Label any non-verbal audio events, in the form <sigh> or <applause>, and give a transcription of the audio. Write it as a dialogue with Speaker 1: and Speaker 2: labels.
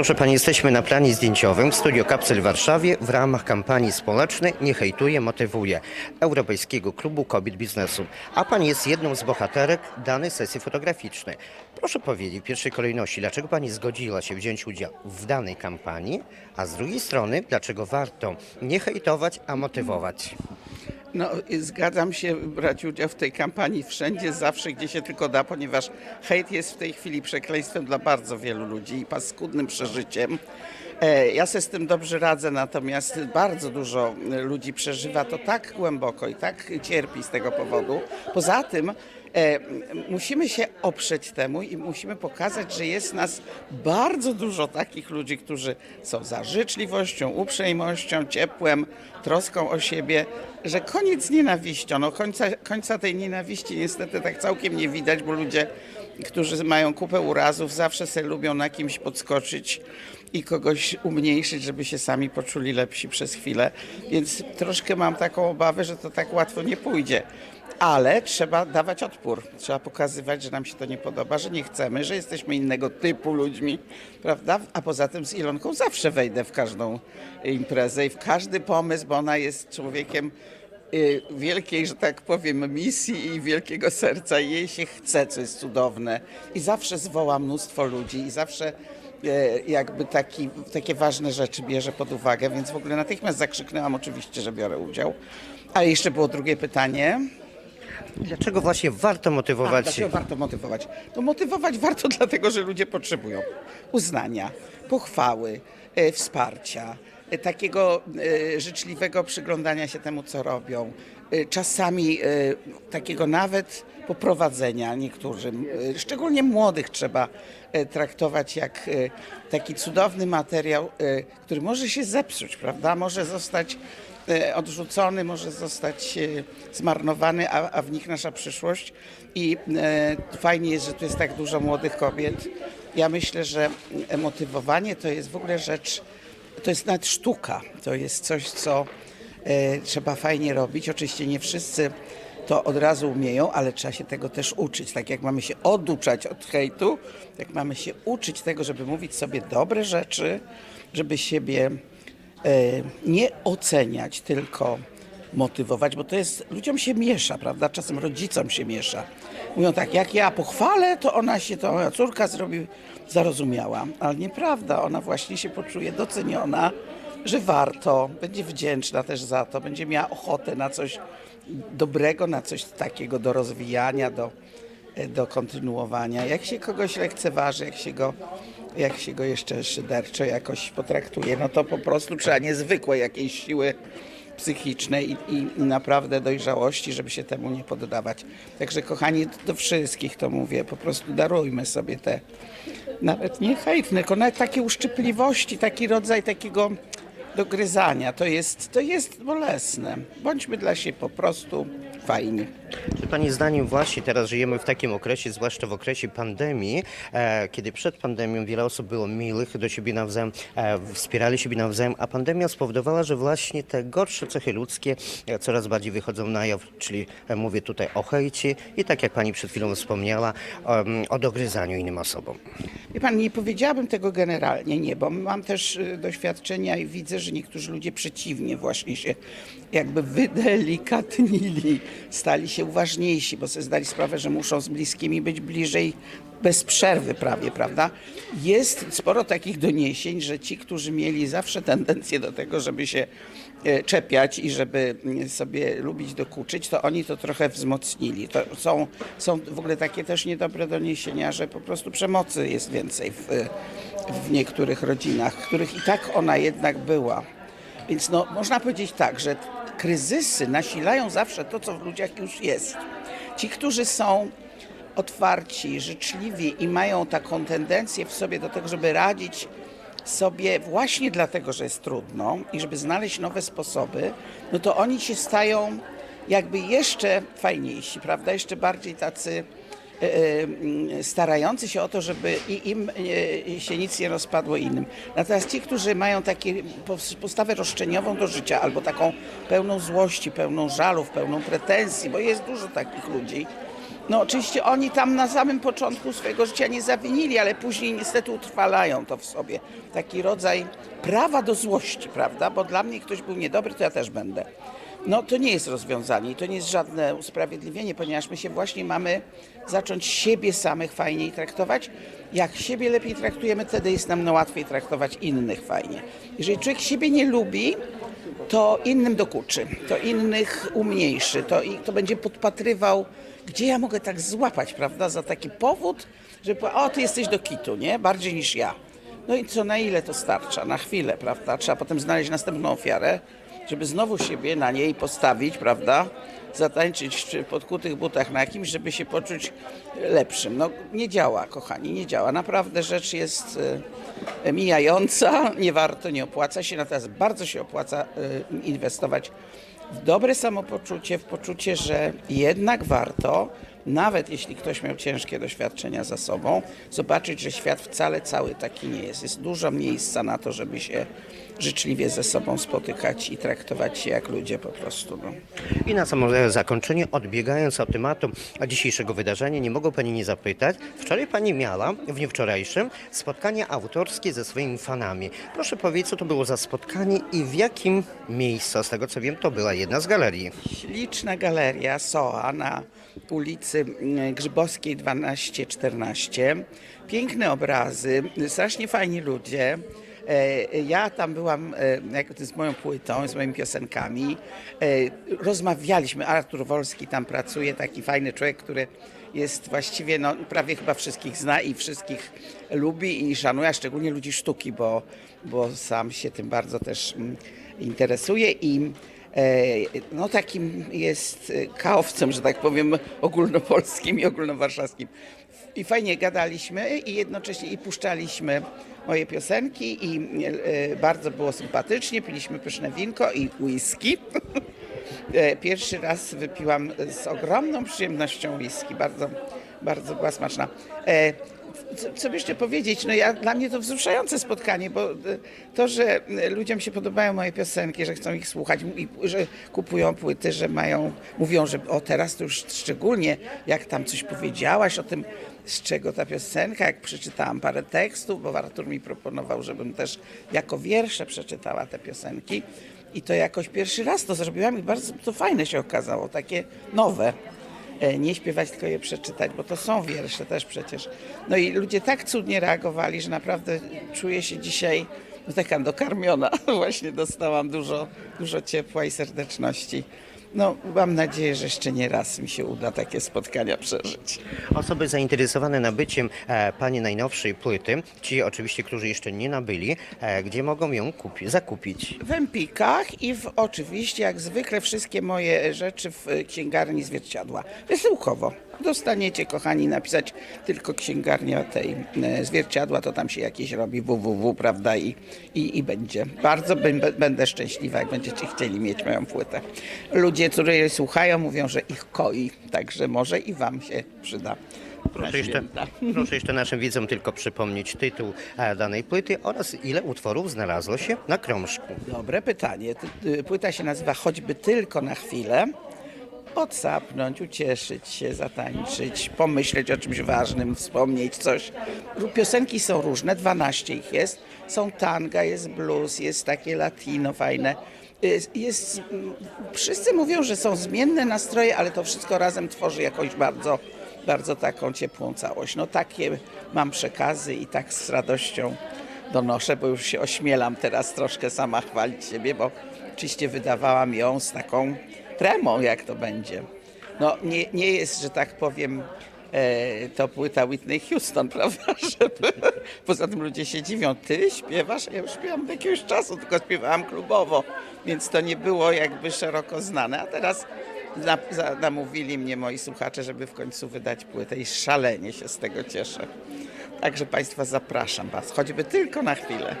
Speaker 1: Proszę Pani, jesteśmy na planie zdjęciowym w Studio Kapsel w Warszawie w ramach kampanii społecznej Nie hejtuje, motywuje Europejskiego Klubu Kobiet Biznesu. A Pani jest jedną z bohaterek danej sesji fotograficznej. Proszę powiedzieć w pierwszej kolejności, dlaczego Pani zgodziła się wziąć udział w danej kampanii, a z drugiej strony, dlaczego warto nie hejtować, a motywować?
Speaker 2: No, zgadzam się brać udział w tej kampanii wszędzie, zawsze, gdzie się tylko da, ponieważ hejt jest w tej chwili przekleństwem dla bardzo wielu ludzi i paskudnym przeżyciem. E, Ja sobie z tym dobrze radzę, natomiast bardzo dużo ludzi przeżywa to tak głęboko i tak cierpi z tego powodu. Poza tym musimy się oprzeć temu i musimy pokazać, że jest nas bardzo dużo takich ludzi, którzy są za życzliwością, uprzejmością, ciepłem, troską o siebie, że koniec nienawiścią. No końca, końca tej nienawiści niestety tak całkiem nie widać, bo ludzie, którzy mają kupę urazów, zawsze sobie lubią na kimś podskoczyć i kogoś umniejszyć, żeby się sami poczuli lepsi przez chwilę. Więc troszkę mam taką obawę, że to tak łatwo nie pójdzie. Ale trzeba dawać odpór. Trzeba pokazywać, że nam się to nie podoba, że nie chcemy, że jesteśmy innego typu ludźmi, prawda? A poza tym z Ilonką zawsze wejdę w każdą imprezę i w każdy pomysł, bo ona jest człowiekiem y, wielkiej, że tak powiem, misji i wielkiego serca. I Jej się chce, co jest cudowne. I zawsze zwoła mnóstwo ludzi i zawsze e, jakby taki, takie ważne rzeczy bierze pod uwagę, więc w ogóle natychmiast zakrzyknęłam oczywiście, że biorę udział. A jeszcze było drugie pytanie.
Speaker 1: Dlaczego właśnie warto
Speaker 2: A,
Speaker 1: motywować
Speaker 2: dlaczego warto motywować? No motywować warto <laughs> dlatego, że ludzie potrzebują uznania, pochwały, e, wsparcia, takiego e, życzliwego przyglądania się temu, co robią. E, czasami e, takiego nawet poprowadzenia niektórym, e, szczególnie młodych trzeba e, traktować jak e, taki cudowny materiał, e, który może się zepsuć, prawda? Może zostać e, odrzucony, może zostać e, zmarnowany, a, a w nich nasza przyszłość. I e, fajnie jest, że tu jest tak dużo młodych kobiet. Ja myślę, że e, motywowanie to jest w ogóle rzecz, to jest nawet sztuka. To jest coś, co e, trzeba fajnie robić. Oczywiście nie wszyscy to od razu umieją, ale trzeba się tego też uczyć. Tak jak mamy się oduczać od hejtu, tak mamy się uczyć tego, żeby mówić sobie dobre rzeczy, żeby siebie e, nie oceniać, tylko motywować, bo to jest, ludziom się miesza, prawda? Czasem rodzicom się miesza. Mówią tak, jak ja pochwalę, to ona się, to moja córka zrobi, zarozumiała. Ale nieprawda, ona właśnie się poczuje doceniona, że warto, będzie wdzięczna też za to, będzie miała ochotę na coś dobrego, na coś takiego do rozwijania, do, do kontynuowania. Jak się kogoś lekceważy, jak się go, jak się go jeszcze szyderczo jakoś potraktuje, no to po prostu trzeba niezwykłej jakiejś siły psychicznej i, i, i naprawdę dojrzałości, żeby się temu nie poddawać. Także kochani, do wszystkich to mówię, po prostu darujmy sobie te, nawet nie hejt, tylko nawet takie uszczypliwości, taki rodzaj takiego dogryzania. To jest, to jest bolesne. Bądźmy dla siebie po prostu fajni.
Speaker 1: Czy Pani zdaniem właśnie teraz żyjemy w takim okresie, zwłaszcza w okresie pandemii, e, kiedy przed pandemią wiele osób było miłych do siebie nawzajem, e, wspierali siebie nawzajem, a pandemia spowodowała, że właśnie te gorsze cechy ludzkie e, coraz bardziej wychodzą na jaw, czyli mówię tutaj o hejcie i tak jak Pani przed chwilą wspomniała, o dogryzaniu innym osobom.
Speaker 2: Wie pan, nie powiedziałabym tego generalnie, nie, bo mam też doświadczenia i widzę, że niektórzy ludzie przeciwnie właśnie się jakby wydelikatnili, stali się uważniejsi, bo sobie zdali sprawę, że muszą z bliskimi być bliżej bez przerwy prawie, prawda? Jest sporo takich doniesień, że ci, którzy mieli zawsze tendencję do tego, żeby się e, czepiać i żeby mm, sobie lubić dokuczyć, to oni to trochę wzmocnili. To są, są w ogóle takie też niedobre doniesienia, że po prostu przemocy jest więcej w, w niektórych rodzinach, których i tak ona jednak była. Więc no, można powiedzieć tak, że kryzysy nasilają zawsze to, co w ludziach już jest. Ci, którzy są otwarci, życzliwi i mają taką tendencję w sobie do tego, żeby radzić sobie właśnie dlatego, że jest trudno i żeby znaleźć nowe sposoby, no to oni się stają jakby jeszcze fajniejsi, prawda? Jeszcze bardziej tacy starający się o to, żeby im e, się nic nie rozpadło innym. Natomiast ci, którzy mają taką postawę roszczeniową do życia albo taką pełną złości, pełną żalów, pełną pretensji, bo jest dużo takich ludzi, No oczywiście oni tam na samym początku swojego życia nie zawinili, ale później niestety utrwalają to w sobie. Taki rodzaj prawa do złości, prawda? Bo dla mnie ktoś był niedobry, to ja też będę. No to nie jest rozwiązanie i to nie jest żadne usprawiedliwienie, ponieważ my się właśnie mamy zacząć siebie samych fajniej traktować. Jak siebie lepiej traktujemy, wtedy jest nam no łatwiej traktować innych fajnie. Jeżeli człowiek siebie nie lubi, to innym dokuczy, to innych umniejszy, to, i to będzie podpatrywał, gdzie ja mogę tak złapać, prawda, za taki powód, że o, ty jesteś do kitu, nie? Bardziej niż ja. No i co, na ile to starcza? Na chwilę, prawda? Trzeba potem znaleźć następną ofiarę, żeby znowu siebie na niej postawić, prawda? Zatańczyć w podkutych butach na jakimś, żeby się poczuć lepszym. No nie działa, kochani, nie działa. Naprawdę rzecz jest e, mijająca, <laughs> nie warto, nie opłaca się, natomiast bardzo się opłaca e, inwestować w dobre samopoczucie, w poczucie, że jednak warto, nawet jeśli ktoś miał ciężkie doświadczenia za sobą, zobaczyć, że świat wcale cały taki nie jest. Jest dużo miejsca na to, żeby się życzliwie ze sobą spotykać i traktować się jak ludzie po prostu. No.
Speaker 1: I na samo zakończenie, odbiegając od tematu dzisiejszego wydarzenia, nie mogę Pani nie zapytać. Wczoraj Pani miała, w dniu wczorajszym, spotkanie autorskie ze swoimi fanami. Proszę powiedzieć, co to było za spotkanie i w jakim miejscu? Z tego co wiem, to była jedna z galerii.
Speaker 2: Śliczna galeria SOA na ulicy mm, Grzybowskiej 12-14. Piękne obrazy, strasznie fajni ludzie. E, Ja tam byłam e, z moją płytą, z moimi piosenkami. E, Rozmawialiśmy, Artur Wolski tam pracuje, taki fajny człowiek, który jest właściwie, no, prawie chyba wszystkich zna i wszystkich lubi i szanuje, szczególnie ludzi sztuki, bo, bo sam się tym bardzo też mm, interesuje i no takim jest e, kaowcem, że tak powiem, ogólnopolskim i ogólnowarszawskim. I fajnie gadaliśmy i jednocześnie i puszczaliśmy moje piosenki i e, bardzo było sympatycznie, piliśmy pyszne winko i whisky. E, Pierwszy raz wypiłam z ogromną przyjemnością whisky, bardzo, bardzo była smaczna. Co, co by jeszcze powiedzieć? No ja, dla mnie to wzruszające spotkanie, bo e, to, że e, ludziom się podobają moje piosenki, że chcą ich słuchać że kupują płyty, że mają, mówią, że o teraz to już szczególnie, jak tam coś powiedziałaś o tym, z czego ta piosenka, jak przeczytałam parę tekstów, bo Artur mi proponował, żebym też jako wiersze przeczytała te piosenki. I to jakoś pierwszy raz to zrobiłam i bardzo to fajne się okazało, takie nowe. E, Nie śpiewać, tylko je przeczytać, bo to są wiersze też przecież. No i ludzie tak cudnie reagowali, że naprawdę czuję się dzisiaj no, taka dokarmiona. <laughs> Właśnie dostałam dużo, dużo ciepła i serdeczności. No, mam nadzieję, że jeszcze nie raz mi się uda takie spotkania przeżyć.
Speaker 1: Osoby zainteresowane nabyciem e, Pani najnowszej płyty, ci oczywiście, którzy jeszcze nie nabyli, e, gdzie mogą ją kupi- zakupić?
Speaker 2: W Empikach i w, oczywiście, jak zwykle, wszystkie moje rzeczy w e, księgarni zwierciadła. Wysyłkowo. Dostaniecie, kochani, napisać tylko księgarnia tej e, zwierciadła, to tam się jakieś robi www, prawda, i, i, i będzie. Bardzo bym- będę szczęśliwa, jak będziecie chcieli mieć moją płytę. Ludzie, którzy jej słuchają, mówią, że ich koi, także może i wam się przyda.
Speaker 1: Proszę jeszcze, proszę jeszcze naszym widzom tylko przypomnieć tytuł e, danej płyty oraz ile utworów znalazło się na krążku.
Speaker 2: Dobre pytanie. Płyta się nazywa Choćby tylko na chwilę. Odsapnąć, ucieszyć się, zatańczyć, pomyśleć o czymś ważnym, wspomnieć coś. Piosenki są różne, 12 ich jest. Są tanga, jest blues, jest takie latino fajne. Jest, jest, mm, wszyscy mówią, że są zmienne nastroje, ale to wszystko razem tworzy jakąś bardzo, bardzo taką ciepłą całość. No takie mam przekazy i tak z radością donoszę, bo już się ośmielam teraz troszkę sama chwalić siebie, bo oczywiście wydawałam ją z taką tremą, jak to będzie. No nie, nie jest, że tak powiem, e, to płyta Whitney Houston, <laughs> prawda? Żeby, poza tym ludzie się dziwią, ty śpiewasz? Ja już śpiewam od jakiegoś czasu, tylko śpiewałam klubowo, więc to nie było jakby szeroko znane, a teraz na, za, namówili mnie moi słuchacze, żeby w końcu wydać płytę i szalenie się z tego cieszę. Także Państwa zapraszam Was, choćby tylko na chwilę.